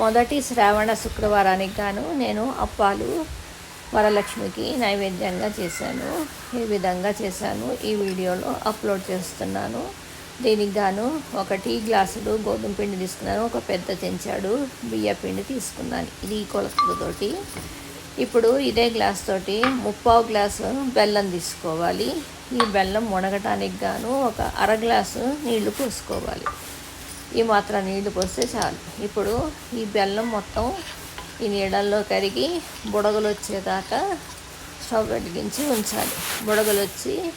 మొదటి శ్రావణ శుక్రవారానికి గాను నేను అప్పాలు వరలక్ష్మికి నైవేద్యంగా చేశాను. ఈ విధంగా చేశాను. ఈ వీడియోలో అప్లోడ్ చేస్తున్నాను. దీనికి గాను ఒక టీ గ్లాసులు గోధుమ పిండి తీసుకున్నాను. ఒక పెద్ద చెంచాడు బియ్య పిండి తీసుకున్నాను. ఇది ఈ కొలతలతోటి. ఇప్పుడు ఇదే గ్లాస్ తోటి ముప్పావు గ్లాసు బెల్లం తీసుకోవాలి. ఈ బెల్లం మునగటానికి గాను ఒక అర గ్లాసు నీళ్ళు పోసుకోవాలి. ఈ మాత్రం నీళ్ళు పోస్తే చాలు. ఇప్పుడు ఈ బెల్లం మొత్తం ఈ నీడల్లో కరిగి బుడగలు వచ్చేదాకా స్టవ్ వెలిగించి ఉంచాలి. బుడగలు వచ్చి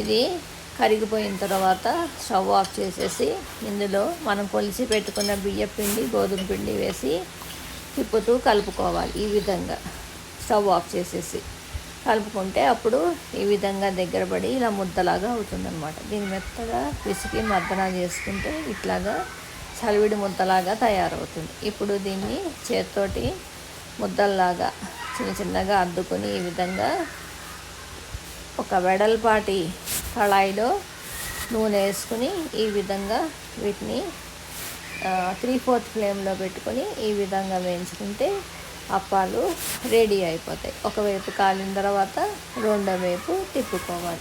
ఇది కరిగిపోయిన తర్వాత స్టవ్ ఆఫ్ చేసేసి ఇందులో మనం కొలిసి పెట్టుకున్న బియ్య పిండి గోధుమ పిండి వేసి తిప్పుతూ కలుపుకోవాలి ఈ విధంగా. స్టవ్ ఆఫ్ చేసేసి. కలుపుకుంటే అప్పుడు ఈ విధంగా దగ్గర పడి ఇలా ముద్దలాగా అవుతుందన్నమాట. దీన్ని మెత్తగా పిసికి మర్దన చేసుకుంటే ఇట్లాగా చలివిడి ముద్దలాగా తయారవుతుంది. ఇప్పుడు దీన్ని చేత్తోటి ముద్దల్లాగా చిన్న చిన్నగా అద్దుకొని ఈ విధంగా ఒక వెడల్పాటి కళాయిలో నూనె వేసుకుని ఈ విధంగా వీటిని త్రీ ఫోర్త్ ఫ్లేమ్లో పెట్టుకొని ఈ విధంగా వేయించుకుంటే అప్పాలు రెడీ అయిపోతాయి. ఒకవైపు కాలిన తర్వాత రెండో వైపు తిప్పుకోవాలి.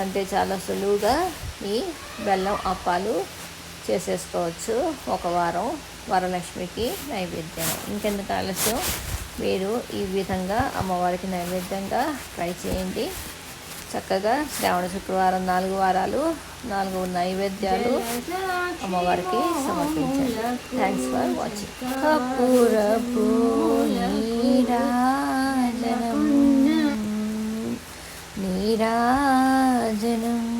అంటే చాలా సులువుగా ఈ బెల్లం అప్పాలు చేసేసుకోవచ్చు. ఒక వారం వరలక్ష్మికి నైవేద్యం. ఇంకెందుకు ఆలస్యం? మీరు ఈ విధంగా అమ్మవారికి నైవేద్యంగా ట్రై చేయండి. చక్కగా శ్రావణ శుక్రవారం నాలుగు వారాలు నాలుగు నైవేద్యాలు అమ్మవారికి సమర్పించారు. Thanks for watching కపూరపు Neerajanam. Neerajanam.